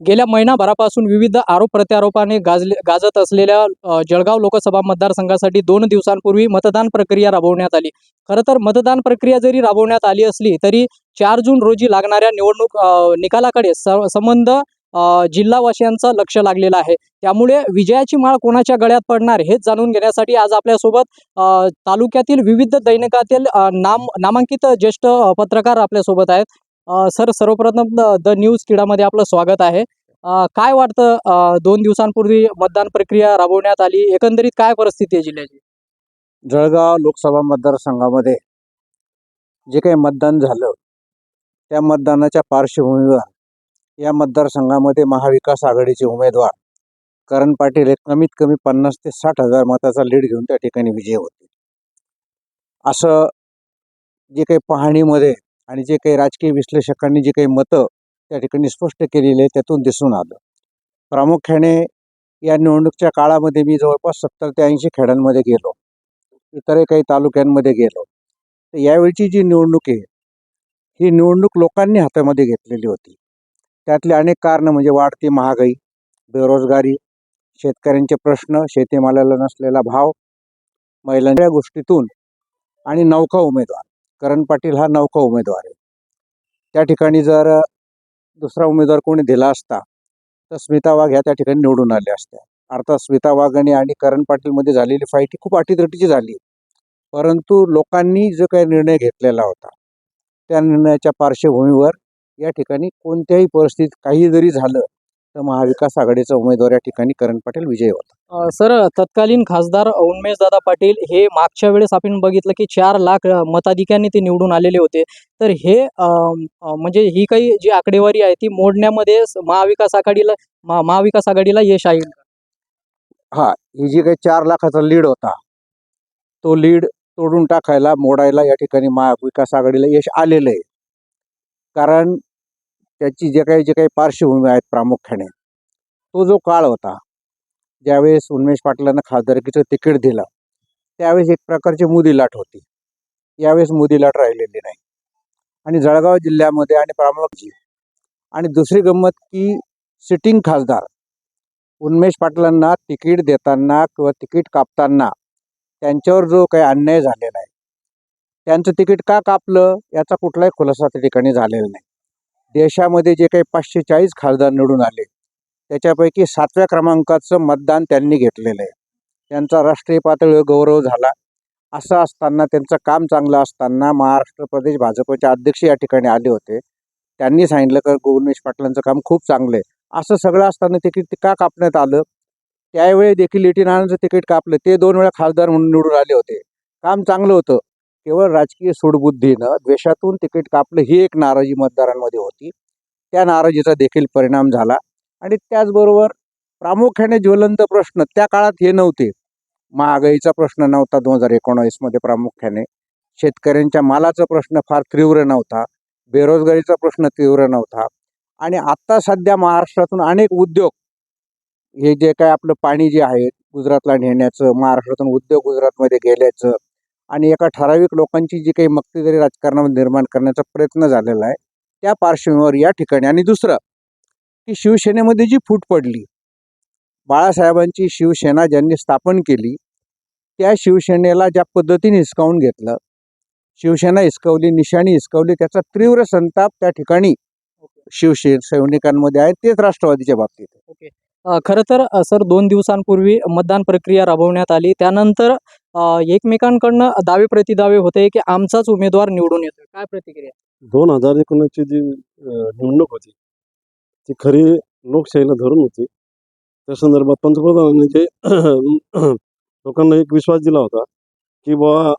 गेल्या महिनाभरापासून विविध आरोप प्रत्यारोपाने गाजले गाजत असलेल्या जळगाव लोकसभा मतदारसंघासाठी दोन दिवसांपूर्वी मतदान प्रक्रिया राबवण्यात आली. खरं तर मतदान प्रक्रिया जरी राबवण्यात आली असली तरी चार जून रोजी लागणाऱ्या निवडणूक निकालाकडे संबंध अ, जिल्हावासियांचं लक्ष लागलेलं आहे. त्यामुळे विजयाची माळ कोणाच्या गळ्यात पडणार हेच जाणून घेण्यासाठी आज आपल्यासोबत तालुक्यातील विविध दैनिकातील नाम नामांकित ज्येष्ठ पत्रकार आपल्यासोबत आहेत. सर सर्वप्रथम द- द न्यूज किडामध्ये आपलं स्वागत आहे. काय वाटतं दोन दिवसांपूर्वी मतदान प्रक्रिया राबवण्यात आली? एकंदरीत काय परिस्थिती आहे जिल्ह्याची? जळगाव लोकसभा मतदारसंघामध्ये जे काही मतदान झालं त्या मतदानाच्या पार्श्वभूमीवर या मतदारसंघामध्ये महाविकास आघाडीचे उमेदवार करण पाटील हे कमीत कमी पन्नास ते साठ हजार मताचा लीड घेऊन त्या ठिकाणी विजय होते. असं जे काही पाहणीमध्ये आणि जे काही राजकीय विश्लेषकांनी जे काही मतं त्या ठिकाणी स्पष्ट केलेली आहे त्यातून दिसून आलं. प्रामुख्याने या निवडणुकीच्या काळामध्ये मी जवळपास सत्तर ते ऐंशी खेड्यांमध्ये गेलो. इतरही काही तालुक्यांमध्ये गेलो. तर यावेळची जी निवडणूक आहे ही निवडणूक लोकांनी हातामध्ये घेतलेली होती. त्यातले अनेक कारणं म्हणजे वाढती महागाई बेरोजगारी शेतकऱ्यांचे प्रश्न शेतीमालाला नसलेला भाव महिलांच्या गोष्टीतून आणि नौका उमेदवार. करण पाटील हा नौका उमेदवार आहे. त्या ठिकाणी जर दुसरा उमेदवार कोणी दिला असता तर स्मिता वाघ ह्या त्या ठिकाणी निवडून आल्या असत्या. अर्थात स्मिता वाघाने आणि करण पाटीलमध्ये झालेली फाईट ही खूप अटीतटीची झाली. परंतु लोकांनी जो काही निर्णय घेतलेला होता त्या निर्णयाच्या पार्श्वभूमीवर या ठिकाणी कोणत्याही परिस्थितीत काही जरी झालं तर महाविकास आघाडीचा उमेदवार या ठिकाणी करण पाटील विजयी होता. सर तत्कालीन खासदार उन्मेश दादा पाटील हे मागच्या वेळेस आपण बघितलं की चार लाख मताधिक्यांनी ते निवडून आलेले होते. तर हे म्हणजे ही काही जी आकडेवारी आहे ती मोडण्यामध्ये महाविकास आघाडीला महा- महाविकास आघाडीला यश आहे. हा ही जी काही चार लाखाचा लीड होता तो लीड तोडून टाकायला मोडायला या ठिकाणी महाविकास आघाडीला यश आलेलं आहे. कारण त्याची जे काही जे काही पार्श्वभूमी आहेत प्रामुख्याने तो जो काळ होता ज्यावेळेस उन्मेष पाटलांना खासदारकीचं तिकीट दिलं त्यावेळेस एक प्रकारची मुदी लाट होती. यावेळेस मुदी लाट राहिलेली नाही. आणि जळगाव जिल्ह्यामध्ये आणि प्रामुख्य आणि दुसरी गंमत की सिटिंग खासदार उन्मेष पाटलांना तिकीट देताना किंवा तिकीट कापताना त्यांच्यावर जो काही अन्याय झालेला आहे त्यांचं तिकीट का कापलं याचा कुठलाही खुलासा त्या ठिकाणी झालेला नाही. देशामध्ये जे काही पाचशे चाळीस खासदार निवडून आले त्याच्यापैकी सातव्या क्रमांकाचं मतदान त्यांनी घेतलेलं आहे. त्यांचा राष्ट्रीय पातळीवर गौरव झाला. असं असताना त्यांचं काम चांगलं असताना महाराष्ट्र प्रदेश भाजपचे अध्यक्ष या ठिकाणी आले होते. त्यांनी सांगितलं की गोविंदेश पाटलांचं काम खूप चांगलं आहे. असं सगळं असताना तिकीट का कापण्यात आलं? त्यावेळी देखील एटी नानांचं तिकीट कापलं. ते दोन वेळा खासदार म्हणून निवडून आले होते. काम चांगलं होतं. केवळ राजकीय सूडबुद्धीनं द्वेषातून तिकीट कापलं ही एक नाराजी मतदारांमध्ये होती. त्या नाराजीचा देखील परिणाम झाला. आणि त्याचबरोबर प्रामुख्याने ज्वलंत प्रश्न त्या काळात हे नव्हते. महागाईचा प्रश्न नव्हता दोन हजार एकोणावीसमध्ये प्रामुख्याने. शेतकऱ्यांच्या मालाचा प्रश्न फार तीव्र नव्हता. बेरोजगारीचा प्रश्न तीव्र नव्हता. आणि आत्ता सध्या महाराष्ट्रातून अनेक उद्योग हे जे काय आपलं पाणी जे आहे गुजरातला नेण्याचं महाराष्ट्रातून उद्योग गुजरातमध्ये गेल्याचं आणि एका ठराविक लोकांची जी काही मक्तेदारी राजकारणामध्ये निर्माण करण्याचा प्रयत्न झालेला आहे त्या पार्श्वभूमीवर या ठिकाणी. आणि दुसरं की शिवसेनेमध्ये जी फूट पडली बाळासाहेबांची शिवसेना ज्यांनी स्थापन केली त्या शिवसेनेला ज्या पद्धतीने हिसकावून घेतलं शिवसेना हिसकवली निशाणी हिसकवली त्याचा तीव्र संताप त्या ठिकाणी शिवसे सैनिकांमध्ये आहे तेच राष्ट्रवादीच्या बाबतीत आहे. खरं तर सर दोन दिवसांपूर्वी मतदान प्रक्रिया राबवण्यात आली. त्यानंतर एकमेकांकडनं दावे प्रतिदावे होते की आमचाच उमेदवार निवडून येतो काय प्रतिक्रिया? दोन हजार एकोणीसची जी निवडणूक होती ती खरी लोकशाहीला धरून होती. त्या संदर्भात पंतप्रधानांनी जे लोकांना एक विश्वास दिला होता की बाबा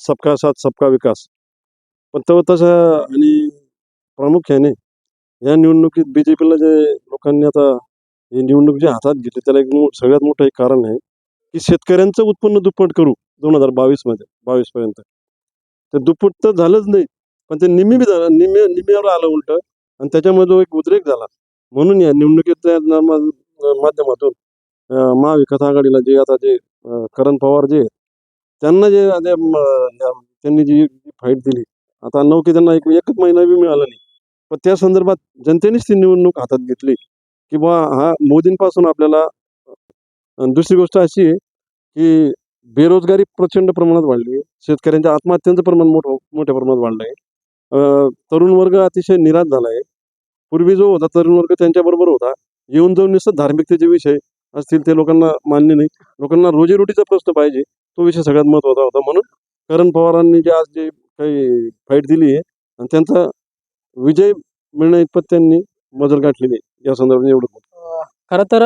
सबका साथ सबका विकास. पण तेव्हा तसं आणि प्रामुख्याने या निवडणुकीत बी जे पीला जे लोकांनी आता ही निवडणूक जी हातात घेतली त्याला एक सगळ्यात मोठं एक कारण आहे की शेतकऱ्यांचं उत्पन्न दुप्पट करू दोन हजार बावीसमध्ये बावीसपर्यंत ते दुप्पट तर झालंच नाही पण ते निम्मी बी झालं निम्मे निम्म्यावर आलं उलट आणि त्याच्यामध्ये एक उद्रेक झाला. म्हणून या निवडणुकीच्या माध्यमातून महाविकास आघाडीला जे आता जे करण पवार जे आहेत, त्यांना जे त्यांनी जी फाईट दिली आता नऊ की त्यांना एक एकच महिना बी मिळाला नाही. पण त्या संदर्भात जनतेनेच ती निवडणूक हातात घेतली. की हा मोदींपासून आपल्याला दुसरी गोष्ट अशी आहे की बेरोजगारी प्रचंड प्रमाणात वाढली आहे. शेतकऱ्यांच्या आत्महत्यांचं प्रमाण मोठं मोठ्या प्रमाणात वाढलं आहे. अं, तरुण वर्ग अतिशय निराश झाला आहे. पूर्वी जो होता तरुण वर्ग त्यांच्याबरोबर होता. येऊन जाऊन नुसतं धार्मिकतेचे विषय असतील ते लोकांना मान्य नाही. लोकांना रोजीरोटीचा प्रश्न पाहिजे तो विषय सगळ्यात महत्त्वाचा होता. म्हणून करण पवारांनी जे आज जे काही फाईट दिली आहे आणि त्यांचा विजय मिळण्या इतपत त्यांनी मजल गाठलेली आहे. या संदर्भात एवढं खरं तर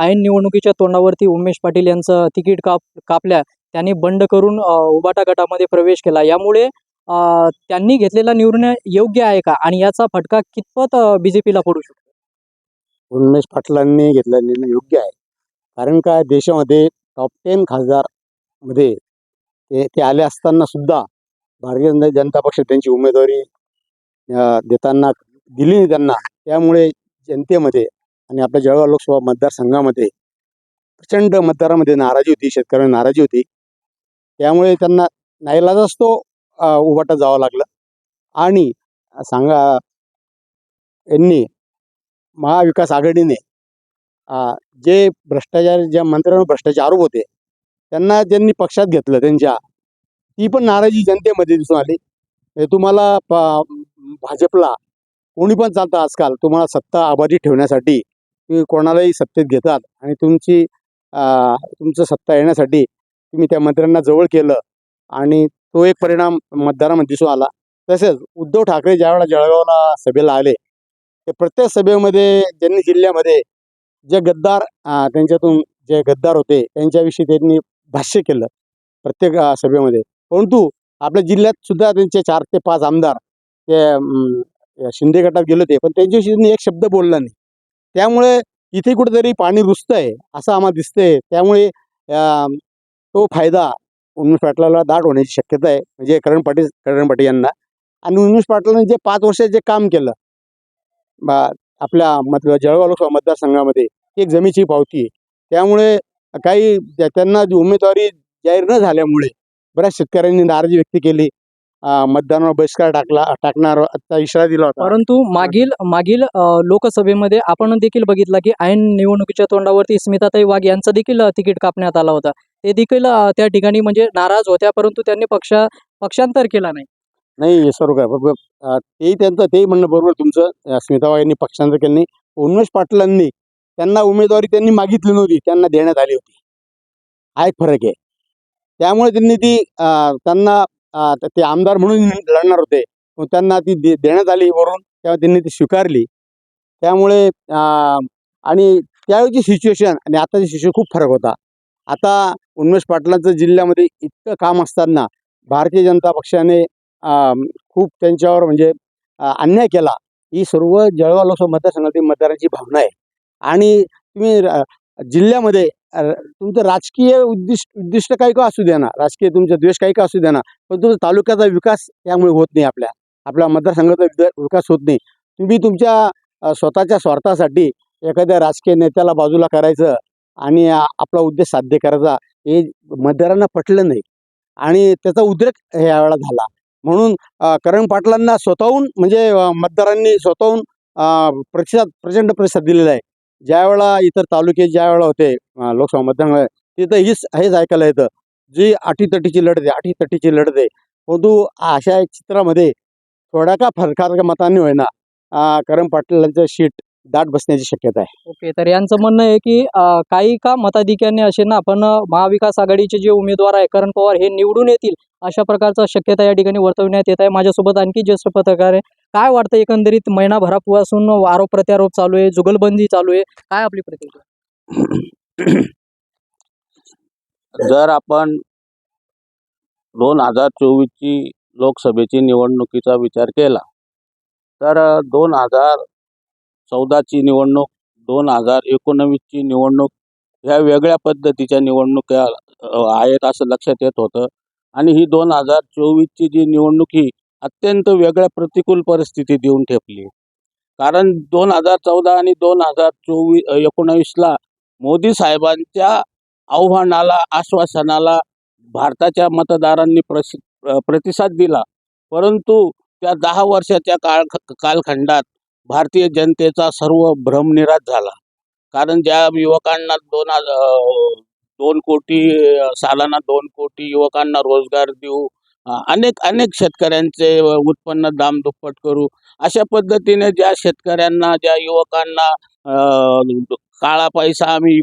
ऐन निवडणुकीच्या तोंडावरती उमेश पाटील यांचं तिकीट काप कापल्या त्यांनी बंड करून उबाटा गटामध्ये प्रवेश केला. यामुळे त्यांनी घेतलेला निर्णय योग्य आहे का? आणि याचा फटका कितपत बी जे पीला पडू शकतो? उन्मेष पाटलांनी घेतलेला निर्णय योग्य आहे. कारण का देशामध्ये टॉप टेन खासदारमध्ये ते ते आले असताना सुद्धा भारतीय जनता पक्ष त्यांची उमेदवारी देताना दिली नाही त्यांना. त्यामुळे जनतेमध्ये आणि आपल्या जळगाव लोकसभा मतदारसंघामध्ये प्रचंड मतदारामध्ये नाराजी होती शेतकऱ्यांना नाराजी होती. त्यामुळे त्यांना नाईलाजाच तो उभाटा जावं लागलं. आणि सांगा यांनी महाविकास आघाडीने जे भ्रष्टाचार ज्या मंत्र्यांवर भ्रष्टाचार आरोप होते त्यांना ज्यांनी पक्षात घेतलं त्यांच्या ती पण नाराजी जनतेमध्ये दिसून आली. म्हणजे तुम्हाला प- भाजपला कोणी पण चालतं आजकाल तुम्हाला सत्ता आबादी ठेवण्यासाठी तुम्ही कोणालाही सत्तेत घेतात आणि तुमची तुमचं सत्ता येण्यासाठी तुम्ही त्या मंत्र्यांना जवळ केलं आणि तो एक परिणाम मतदारामध्ये दिसून आला. तसेच उद्धव ठाकरे ज्यावेळेला जळगावला सभेला आले ते प्रत्येक सभेमध्ये त्यांनी जिल्ह्यामध्ये जे गद्दार त्यांच्यातून जे गद्दार होते त्यांच्याविषयी त्यांनी भाष्य केलं प्रत्येक सभेमध्ये. परंतु आपल्या जिल्ह्यात सुद्धा त्यांचे चार ते पाच आमदार ते शिंदे गटात गेले होते पण त्यांच्याविषयी एक शब्द बोलला नाही. त्यामुळे इथे कुठेतरी पाणी रुजतंय असं आम्हाला दिसतंय. त्यामुळे तो फायदा उमेश पाटलाला दाट होण्याची शक्यता आहे. म्हणजे करण पाटील करण पाटील यांना. आणि उमेश पाटलांनी जे पाच वर्षात जे काम केलं बा- आपल्या मतलब जळगाव लोकसभा मतदारसंघामध्ये एक जमीची पावती आहे. त्यामुळे काही त्यांना उमेदवारी जाहीर न झाल्यामुळे बऱ्याच शेतकऱ्यांनी नाराजी व्यक्त केली. मतदानावर बहिष्कार टाकला टाकणार आता इशारा दिला होता. परंतु मागील मागील लोकसभेमध्ये आपण देखील बघितलं की ऐन निवडणुकीच्या तोंडावरती स्मिताताई वाघ यांचं देखील तिकीट कापण्यात आला होता. ते देखील त्या ठिकाणी म्हणजे नाराज होत्या परंतु त्यांनी पक्षा पक्षांतर केला नाही. नाही हे सर्व काय बरोबर तेही त्यांचं तेही म्हणणं बरोबर तुमचं. स्मिता वाघ यांनी पक्षांतर केलं नाही. उन्मेष पाटलांनी त्यांना उमेदवारी त्यांनी मागितली नव्हती त्यांना देण्यात आली होती. हा एक फरक आहे. त्यामुळे त्यांनी ती त्यांना ते आमदार म्हणून लढणार होते. त्यांना ती दे देण्यात आली वरून तेव्हा त्यांनी ती स्वीकारली. त्यामुळे आणि त्यावेळीची सिच्युएशन आणि आताची सिच्युएशन खूप फरक होता. आता उन्मेष पाटलांचं जिल्ह्यामध्ये इतकं काम असताना भारतीय जनता पक्षाने खूप त्यांच्यावर म्हणजे अन्याय केला. ही सर्व जळगाव लोकसभा मतदारसंघातील मतदारांची भावना आहे. आणि तुम्ही जिल्ह्यामध्ये तुमचं राजकीय उद्दिष्ट उद्दिष्ट काही का असू द्या ना राजकीय तुमचा द्वेष काही का असू द्या ना पण तुमचा तालुक्याचा विकास त्यामुळे होत नाही आपल्या. आपल्या मतदारसंघाचा विकास होत नाही. तुम्ही तुमच्या स्वतःच्या स्वार्थासाठी एखाद्या राजकीय नेत्याला बाजूला करायचं आणि आपला उद्देश साध्य करायचा हे मतदारांना पटलं नाही. आणि त्याचा उद्रेक यावेळेला झाला. म्हणून करण पाटलांना स्वतःहून म्हणजे मतदारांनी स्वतःहून प्रतिसाद प्रचंड प्रतिसाद दिलेला आहे. ज्यावेळेला इतर तालुके ज्यावेळेला होते लोकसभा मतदान तिथं हीच हेच ऐकायला येतं. जी आठीतटीची लढत आहे अटीतटीची लढत आहे. परंतु अशा चित्रामध्ये थोड्या का फरकाच्या मताने होईना. करण पाटलांचं शीट दाट बसण्याची शक्यता आहे. ओके तर यांचं म्हणणं आहे की काही का मताधिक्याने असे ना आपण महाविकास आघाडीचे जे उमेदवार आहे करण पवार हे निवडून येतील अशा प्रकारचा शक्यता या ठिकाणी वर्तवण्यात येत आहे. माझ्यासोबत आणखी ज्येष्ठ पत्रकार आहे काय वाटतं एकंदरीत महिनाभरापासून आरोप प्रत्यारोप चालू आहे जुगलबंदी चालू आहे? काय आपली प्रतिक्रिया? जर आपण दोन हजार चोवीसची लोकसभेची निवडणुकीचा विचार केला तर दोन हजार चौदाची निवडणूक दोन हजार एकोणवीसची निवडणूक ह्या वेगळ्या पद्धतीच्या निवडणुका आहेत असं लक्षात येत होतं. आणि ही दोन हजार चोवीसची जी निवडणूक ही अत्यंत वेगळ्या प्रतिकूल परिस्थितीत येऊन ठेपली. कारण दोन हजार चौदा आणि दोन हजार चोवीस एकोणावीसला मोदी साहेबांच्या आव्हानाला आश्वासनाला भारताच्या मतदारांनी प्रसि प्रतिसाद दिला. परंतु त्या दहा वर्षाच्या काळ कालखंडात भारतीय जनतेचा सर्व भ्रमनिराश झाला. कारण ज्या युवकांना दोन हजार दोन कोटी सालाना दोन कोटी युवकांना रोजगार देऊ अनेक अनेक शेतकऱ्यांचे उत्पन्न दाम दुप्पट करू. अशा पद्धतीने ज्या शेतकऱ्यांना ज्या युवकांना काळा पैसा आम्ही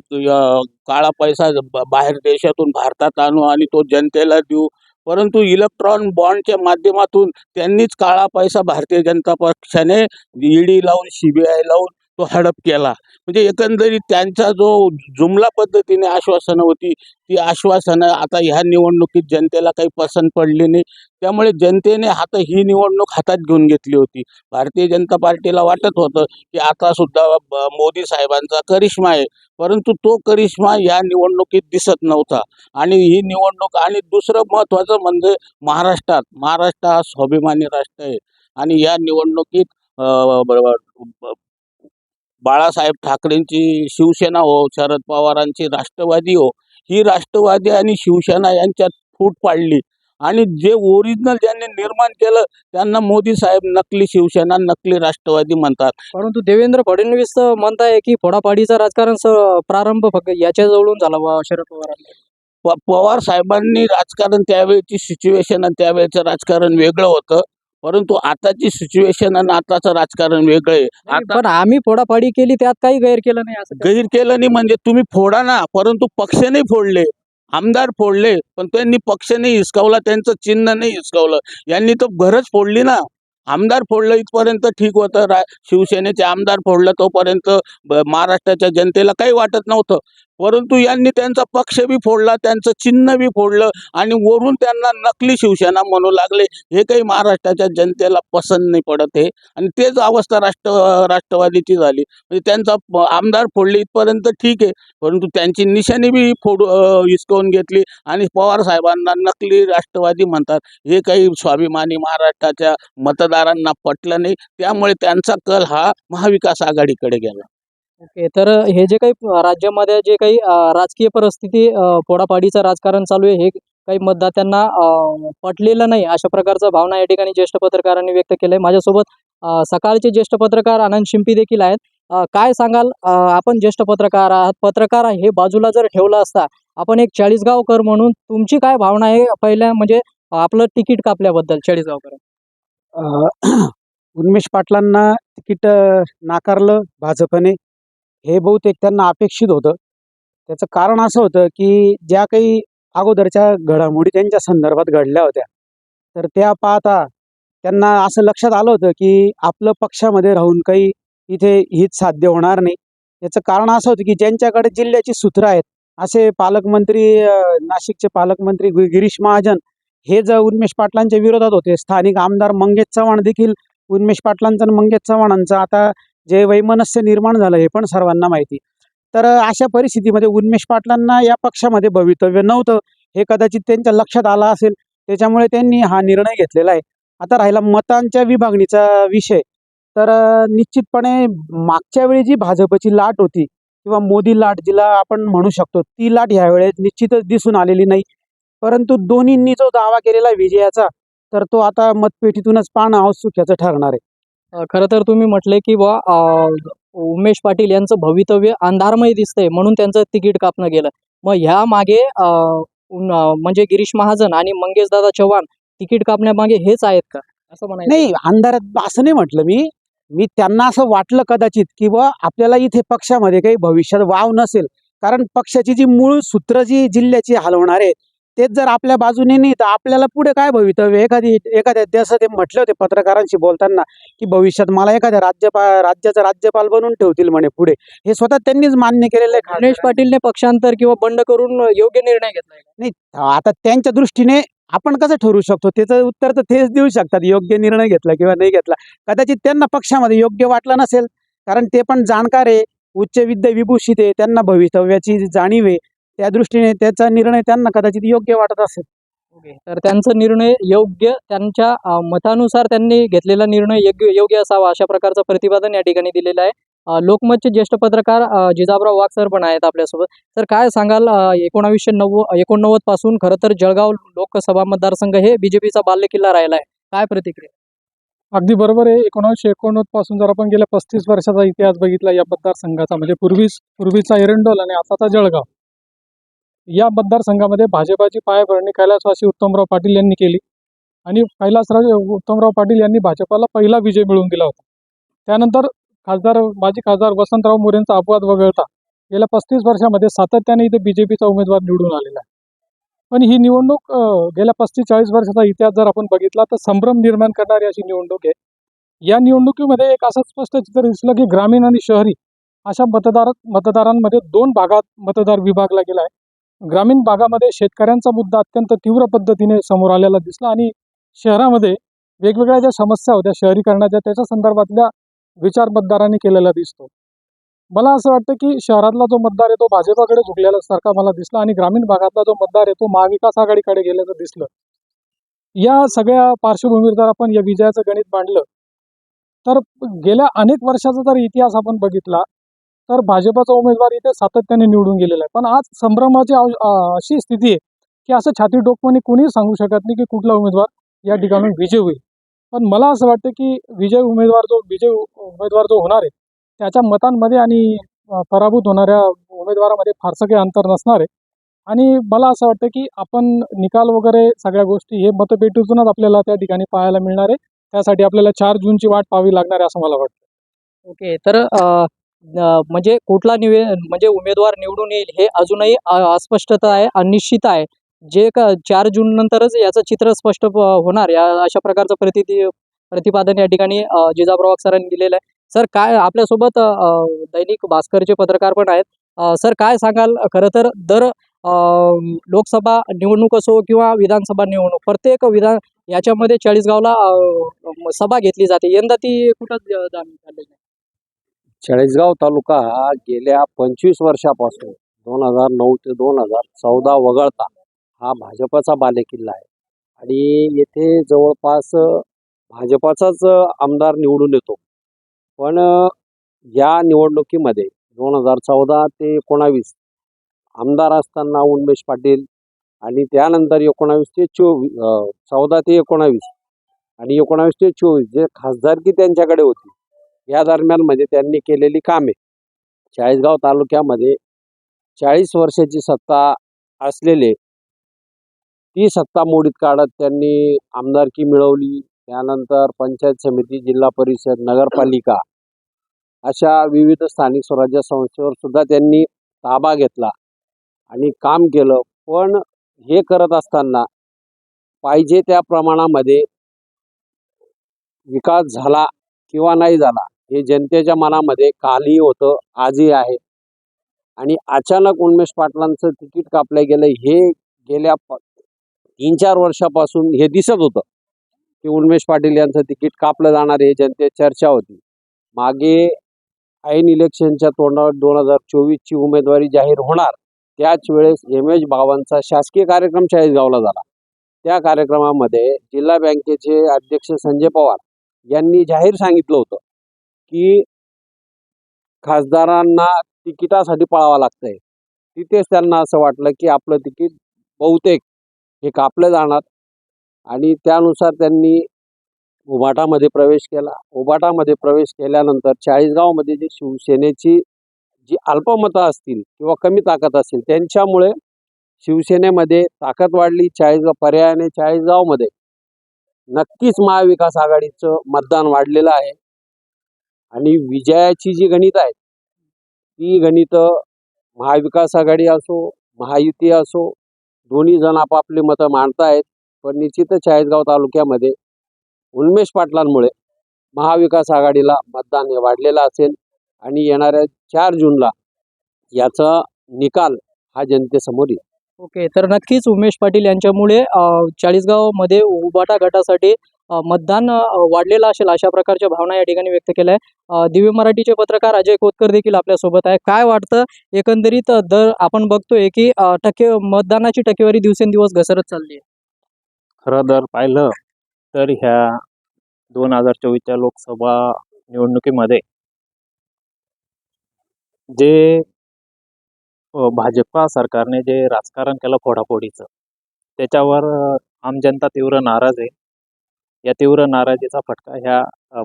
काळा पैसा बाहेर देशातून भारतात आणू आणि तो जनतेला देऊ. परंतु इलेक्ट्रॉन बॉन्डच्या माध्यमातून त्यांनीच काळा पैसा भारतीय जनता पक्षाने ईडी लावून सीबीआय लावून तो हडप केला. म्हणजे एकंदरीत त्यांचा जो जुमला पद्धतीने आश्वासनं होती ती आश्वासनं आता ह्या निवडणुकीत जनतेला काही पसंत पडली नाही. त्यामुळे जनतेने आता ही निवडणूक हातात घेऊन घेतली होती. भारतीय जनता पार्टीला वाटत होतं की आता सुद्धा मोदी साहेबांचा करिश्मा आहे. परंतु तो करिश्मा या निवडणुकीत दिसत नव्हता. आणि ही निवडणूक आणि दुसरं महत्त्वाचं म्हणजे महाराष्ट्रात महाराष्ट्र हा स्वाभिमानी राष्ट्र आहे. आणि या निवडणुकीत बाळासाहेब ठाकरेंची शिवसेना हो शरद पवारांची राष्ट्रवादी हो ही राष्ट्रवादी आणि शिवसेना यांच्यात फूट पाडली. आणि जे ओरिजिनल ज्यांनी निर्माण केलं त्यांना मोदी साहेब नकली शिवसेना नकली राष्ट्रवादी म्हणतात. परंतु देवेंद्र फडणवीस म्हणताय की फोडाफाडीचं राजकारण प्रारंभ फक्त याच्या जवळून झाला शरद पवारांनी. पवार साहेबांनी राजकारण त्यावेळेची सिच्युएशन आणि त्यावेळेचं राजकारण वेगळं होतं. परंतु आताची सिच्युएशन आणि आताचं राजकारण वेगळं आहे. आता पण आम्ही फोडाफाडी केली त्यात काही गैर केलं नाही असं. गैर केलं नाही म्हणजे तुम्ही फोडा ना परंतु पक्ष नाही फोडले. आमदार फोडले पण त्यांनी पक्ष नाही हिसकावला त्यांचं चिन्ह नाही हिसकावलं. यांनी तर घरच फोडली ना. आमदार फोडलं इथपर्यंत ठीक होतं. शिवसेनेचे आमदार फोडलं तोपर्यंत महाराष्ट्राच्या जनतेला काही वाटत नव्हतं. परंतु यांनी त्यांचा पक्ष बी फोडला त्यांचं चिन्ह बी फोडलं आणि वरून त्यांना नकली शिवसेना म्हणू लागले. हे काही महाराष्ट्राच्या जनतेला पसंत नाही पडत हे. आणि तेच अवस्था राष्ट्र राष्ट्रवादीची झाली. म्हणजे त्यांचा आमदार फोडले इथपर्यंत ठीक आहे. परंतु त्यांची निशाणी बी फोड हिसकवून घेतली आणि पवार साहेबांना नकली राष्ट्रवादी म्हणतात. हे काही स्वाभिमानी महाराष्ट्राच्या मतदारांना पटलं नाही. त्यामुळे त्यांचा कल हा महाविकास आघाडीकडे गेला. ओके तर हे जे काही राज्यामध्ये जे काही राजकीय परिस्थिती अ, फोडाफाडीचं राजकारण चालू आहे हे काही मतदात्यांना पटलेलं नाही अशा प्रकारचा भावना या ठिकाणी ज्येष्ठ पत्रकारांनी व्यक्त केलंय. माझ्यासोबत सकाळचे ज्येष्ठ पत्रकार आनंद शिंपी देखील आहेत. काय सांगाल? आपण ज्येष्ठ पत्रकार आहात. पत्रकार हे बाजूला जर ठेवलं असता आपण एक चाळीसगावकर म्हणून तुमची काय भावना आहे? पहिल्या म्हणजे आपलं तिकीट कापल्याबद्दल चाळीसगावकर अ, उन्मेष पाटलांना तिकीट नाकारलं भाजपने. हे बहुतेक त्यांना अपेक्षित होतं. त्याचं कारण असं होतं की ज्या काही अगोदरच्या घडामोडी त्यांच्या संदर्भात घडल्या होत्या. तर त्या पाहता त्यांना असं लक्षात आलं होतं की आपलं पक्षामध्ये राहून काही इथे हित साध्य होणार नाही. याचं कारण असं होतं की ज्यांच्याकडे जिल्ह्याची सूत्रं आहेत असे पालकमंत्री नाशिकचे पालकमंत्री गिरीश महाजन हे जर उन्मेष पाटलांच्या विरोधात होते स्थानिक आमदार मंगेश चव्हाण देखील उन्मेष पाटलांचं आणि मंगेश चव्हाणांचं. आता जे वैमनस्य निर्माण झालं हे पण सर्वांना माहिती. तर अशा परिस्थितीमध्ये उन्मेष पाटलांना या पक्षामध्ये भवितव्य नव्हतं. हे कदाचित त्यांच्या लक्षात आलं असेल. त्याच्यामुळे त्यांनी हा निर्णय घेतलेला आहे. आता राहिला मतांच्या विभागणीचा विषय. तर निश्चितपणे मागच्या वेळी जी भाजपची लाट होती किंवा मोदी लाट जिला आपण म्हणू शकतो ती लाट ह्यावेळेस निश्चितच दिसून आलेली नाही. परंतु दोन्हींनी जो दावा केलेला विजयाचा तर तो आता मतपेटीतूनच पाहणं औत्सुक्याचं ठरणार आहे. खरं तर तुम्ही म्हटले की बा उमेश पाटील यांचं भवितव्य अंधारमय दिसतंय म्हणून त्यांचं तिकीट कापणं गेलं. मग ह्या मागे म्हणजे गिरीश महाजन आणि मंगेश दादा चव्हाण तिकीट कापण्यामागे हेच आहेत का? असं म्हणायचं नाही अंधारात असं नाही म्हटलं मी. मी त्यांना असं वाटलं कदाचित की बुवा आपल्याला इथे पक्षामध्ये काही भविष्यात वाव नसेल. कारण पक्षाची जी मूळ सूत्र जी जिल्ह्याची हलवणार आहे तेच जर आपल्या बाजूने नाही तर आपल्याला पुढे काय भवितव्य? एखादी एखाद्या ते असं ते म्हटले होते पत्रकारांशी बोलताना की भविष्यात मला एखाद्या राज्यपाल राज्याचा राज्यपाल बनवून ठेवतील म्हणे पुढे. हे स्वतः त्यांनीच मान्य केलेलं आहे गणेश पाटीलने पक्षांतर किंवा बंड करून योग्य निर्णय घेतलाय नाही आता त्यांच्या दृष्टीने आपण कसं ठरवू शकतो? त्याचं उत्तर तर तेच देऊ शकतात. योग्य निर्णय घेतला किंवा नाही घेतला. कदाचित त्यांना पक्षामध्ये योग्य वाटलं नसेल कारण ते पण जाणकार आहे. उच्च विद्या विभूषित आहे. त्यांना भवितव्याची जाणीव आहे. त्या दृष्टीने त्याचा निर्णय त्यांना कदाचित योग्य वाटत असेल. तर त्यांचा निर्णय योग्य त्यांच्या मतानुसार त्यांनी घेतलेला निर्णय योग्य योग्य असावा अशा प्रकारचं प्रतिपादन या ठिकाणी दिलेलं आहे. लोकमतचे ज्येष्ठ पत्रकार जिजाबराव वाघ सर पण आहेत आपल्यासोबत. तर काय सांगाल एकोणावीसशे नव्वद एकोणनव्वदपासून खरं तर जळगाव लोकसभा मतदारसंघ हे बीजेपीचा बाल्यकिल्ला राहिला आहे. काय प्रतिक्रिया? अगदी बरोबर आहे. एकोणीसशे एकोणनव्वदपासून जर आपण गेल्या पस्तीस वर्षाचा इतिहास बघितला या मतदारसंघाचा म्हणजे पूर्वी पूर्वीचा एरंडोल आणि आताचा जळगाव. या मतदारसंघामध्ये भाजपाची पायाभरणी कैलासवासी उत्तमराव पाटील यांनी केली. आणि कैलासराव उत्तमराव पाटील यांनी भाजपाला पहिला विजय मिळवून दिला होता. त्यानंतर खासदार माजी खासदार वसंतराव मोरेंचा अपवाद वगळता गेल्या पस्तीस वर्षामध्ये सातत्याने इथे बी जे पीचा उमेदवार निवडून आलेला आहे. पण ही निवडणूक गेल्या पस्तीस चाळीस वर्षाचा इतिहास जर आपण बघितला तर संभ्रम निर्माण करणारी अशी निवडणूक आहे. या निवडणुकीमध्ये एक असं स्पष्ट चित्र दिसलं की ग्रामीण आणि शहरी अशा मतदार मतदारांमध्ये दोन भागात मतदार विभागला गेला आहे. ग्रामीण भागामध्ये शेतकऱ्यांचा मुद्दा अत्यंत तीव्र पद्धतीने समोर आलेला दिसला आणि शहरामध्ये वेगवेगळ्या ज्या समस्या होत्या शहरीकरणाच्या त्याच्या संदर्भातल्या विचार मतदारांनी केलेला दिसतो. मला असं वाटतं की शहरातला जो मतदार आहे तो भाजपाकडे झुकलेला सारखा मला दिसला आणि ग्रामीण भागातला जो मतदार आहे तो महाविकास आघाडीकडे गेल्याचं दिसलं. या सगळ्या पार्श्वभूमीवर जर आपण या विजयाचं गणित मांडलं तर गेल्या अनेक वर्षाचा जर इतिहास आपण बघितला तर भाजपाचा उमेदवार इथे सातत्याने निवडून गेलेला आहे. पण आज संभ्रमाची अशी स्थिती आहे की असं छाती डोकपणे कुणीही सांगू शकत नाही की कुठला उमेदवार या ठिकाणी विजय होईल. पण मला असं वाटतं की विजय उमेदवार जो विजय उमेदवार जो होणार आहे त्याच्या मतांमध्ये आणि पराभूत होणाऱ्या उमेदवारामध्ये फारसं काही अंतर नसणार आहे. आणि मला असं वाटतं की आपण निकाल वगैरे सगळ्या गोष्टी हे मतपेटीतूनच आपल्याला त्या ठिकाणी पाहायला मिळणार आहे. त्यासाठी आपल्याला चार जूनची वाट पाहावी लागणार आहे असं मला वाटतं. ओके. तर म्हणजे कुठला निवे म्हणजे उमेदवार निवडून येईल हे अजूनही अस्पष्टता आहे अनिश्चित आहे. जे का चार जून नंतरच याचं चित्र स्पष्ट होणार. या अशा प्रकारचं प्रति प्रतिपादन या ठिकाणी जिजाप्रभाग सरांनी दिलेलं आहे. सर काय आपल्यासोबत दैनिक भास्करचे पत्रकार पण आहेत. सर काय सांगाल? खरं तर दर अ, लोकसभा निवडणूक असो किंवा विधानसभा निवडणूक प्रत्येक विधान याच्यामध्ये चाळीसगावला सभा घेतली जाते. यंदा ती कुठं जाणून झालेली आहे? चाळीसगाव तालुका हा गेल्या पंचवीस वर्षापासून दोन हजार नऊ ते दोन हजार चौदा वगळता हा भाजपचा बालेकिल्ला आहे. आणि येथे जवळपास भाजपाचाच आमदार निवडून येतो. पण या निवडणुकीमध्ये दोन हजार चौदा ते एकोणावीस आमदार असताना उन्मेश पाटील आणि त्यानंतर एकोणावीस ते चोवीस चौदा ते एकोणावीस आणि एकोणावीस ते चोवीस जे खासदारकी त्यांच्याकडे होती. या दरम्यानमध्ये म्हणजे त्यांनी केलेली कामे. चाळीसगाव तालुक्यामध्ये चाळीस वर्षाची सत्ता असलेले ती सत्ता मोडीत काढत त्यांनी आमदारकी मिळवली. त्यानंतर पंचायत समिती जिल्हा परिषद नगरपालिका अशा विविध स्थानिक स्वराज्य संस्थेवर सुद्धा त्यांनी ताबा घेतला आणि काम केलं. पण हे करत असताना पाहिजे त्या प्रमाणामध्ये विकास झाला किंवा नाही झाला. हे जनतेच्या मनामध्ये कालही होतं आजही आहे. आणि अचानक उन्मेष पाटलांचं तिकीट कापलं गेलं हे गेल्या तीन चार वर्षापासून हे दिसत होतं की उन्मेष पाटील यांचं तिकीट कापलं जाणार हे जनतेत चर्चा होती. मागे ऐन इलेक्शनच्या तोंडावर दोन हजार चोवीसची उमेदवारी जाहीर होणार त्याच वेळेस एम एच बाबांचा शासकीय कार्यक्रम चाळीसगावला झाला त्या कार्यक्रमामध्ये जिल्हा बँकेचे अध्यक्ष संजय पवार यांनी जाहीर सांगितलं होतं की खासदारांना तिकिटासाठी पळावं लागतंय. तिथेच त्यांना असं वाटलं की आपलं तिकीट बहुतेक हे कापलं जाणार आणि त्यानुसार त्यांनी उभाटामध्ये प्रवेश केला. उभाटामध्ये प्रवेश केल्यानंतर चाळीसगावमध्ये जी शिवसेनेची जी अल्पमतं असतील किंवा कमी ताकद असतील त्यांच्यामुळे शिवसेनेमध्ये ताकद वाढली. चाळीसगाव पर्यायाने चाळीसगावमध्ये नक्कीच महाविकास आघाडीचं मतदान वाढलेलं आहे. आणि विजयाची जी गणित आहेत ती गणितं महाविकास आघाडी असो महायुती असो दोन्ही जण आपापली मतं मांडतायत. पण निश्चितच चाळीसगाव तालुक्यामध्ये उन्मेष पाटलांमुळे महाविकास आघाडीला मतदान हे वाढलेलं असेल. आणि येणाऱ्या चार जूनला याचा निकाल हा जनतेसमोर येईल. ओके तर नक्कीच उमेश पाटील यांच्यामुळे चाळीसगावमध्ये उबाटा गटासाठी मतदान वाढलेलं असेल अशा प्रकारच्या भावना या ठिकाणी व्यक्त केल्या आहे दिव्य मराठीचे पत्रकार अजय कोतकर देखील आपल्यासोबत आहे काय वाटतं? एकंदरीत दर आपण बघतोय की टक्के मतदानाची टक्केवारी दिवसेंदिवस घसरत चालली आहे. खरं जर पाहिलं तर ह्या दोन हजार चोवीसच्या लोकसभा निवडणुकीमध्ये जे भाजपा सरकारने जे राजकारण केलं फोडाफोडीचं त्याच्यावर आम जनता तीव्र नाराज आहे. या तीव्र नाराजीचा फटका ह्या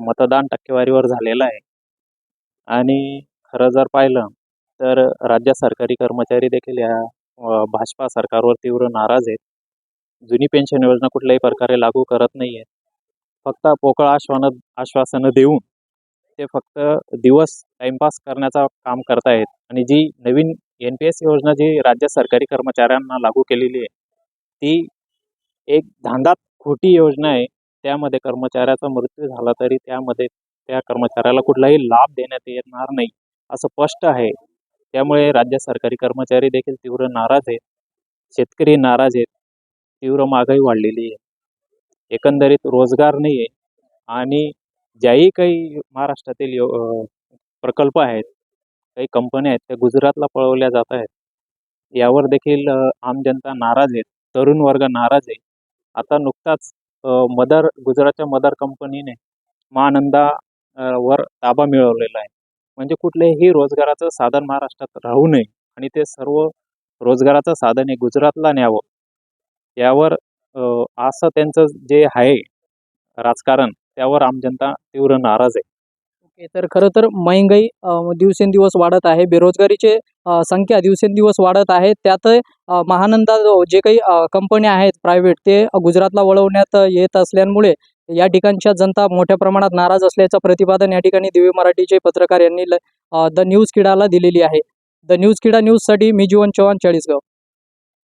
मतदान टक्केवारीवर झालेला आहे. आणि खरं जर पाहिलं तर राज्य सरकारी कर्मचारी देखील या भाजपा सरकारवर तीव्र नाराज आहेत. जुनी पेन्शन योजना कुठल्याही प्रकारे लागू करत नाही आहे फक्त पोकळ आश्वान आश्वासनं देऊन ते फक्त दिवस टाइमपास करण्याचा काम करतायत. आणि जी नवीन एन पी एस योजना जी राज्य सरकारी कर्मचाऱ्यांना लागू केलेली आहे ती एक धांदात खोटी योजना आहे. त्यामध्ये कर्मचाऱ्याचा मृत्यू झाला तरी त्यामध्ये त्या कर्मचाऱ्याला कुठलाही लाभ देण्यात येणार नाही असं स्पष्ट आहे. त्यामुळे राज्य सरकारी कर्मचारी देखील तीव्र नाराज आहेत. शेतकरी नाराज आहेत. तीव्र महागाई वाढलेली आहे. एकंदरीत रोजगार नाही आहे आणि ज्याही काही महाराष्ट्रातील यो प्रकल्प आहेत काही कंपन्या आहेत त्या गुजरातला पळवल्या जात आहेत. यावर देखील आम जनता नाराज आहेत तरुण वर्ग नाराज आहे. आता नुकताच मदर गुजरातच्या मदर कंपनीने महानंदा वर ताबा मिळवलेला आहे. म्हणजे कुठलेही रोजगाराचं साधन महाराष्ट्रात राहू नये आणि ते सर्व रोजगाराचं साधन हे गुजरातला न्यावं. यावर असं त्यांचं जे आहे राजकारण त्यावर आम जनता तीव्र नाराज आहे. तर खरं तर महंगाई दिवसेंदिवस वाढत आहे. बेरोजगारीचे संख्या दिवसेंदिवस वाढत आहे. त्यात महानंदा जे काही कंपन्या आहेत प्रायव्हेट ते गुजरातला वळवण्यात येत असल्यामुळे या ठिकाणच्या जनता मोठ्या प्रमाणात नाराज असल्याचं प्रतिपादन या ठिकाणी दिव्य मराठीचे पत्रकार यांनी ल- द न्यूज किडाला दिलेली आहे. द न्यूज किडा न्यूजसाठी मी जीवन चव्हाण चाळीसगाव.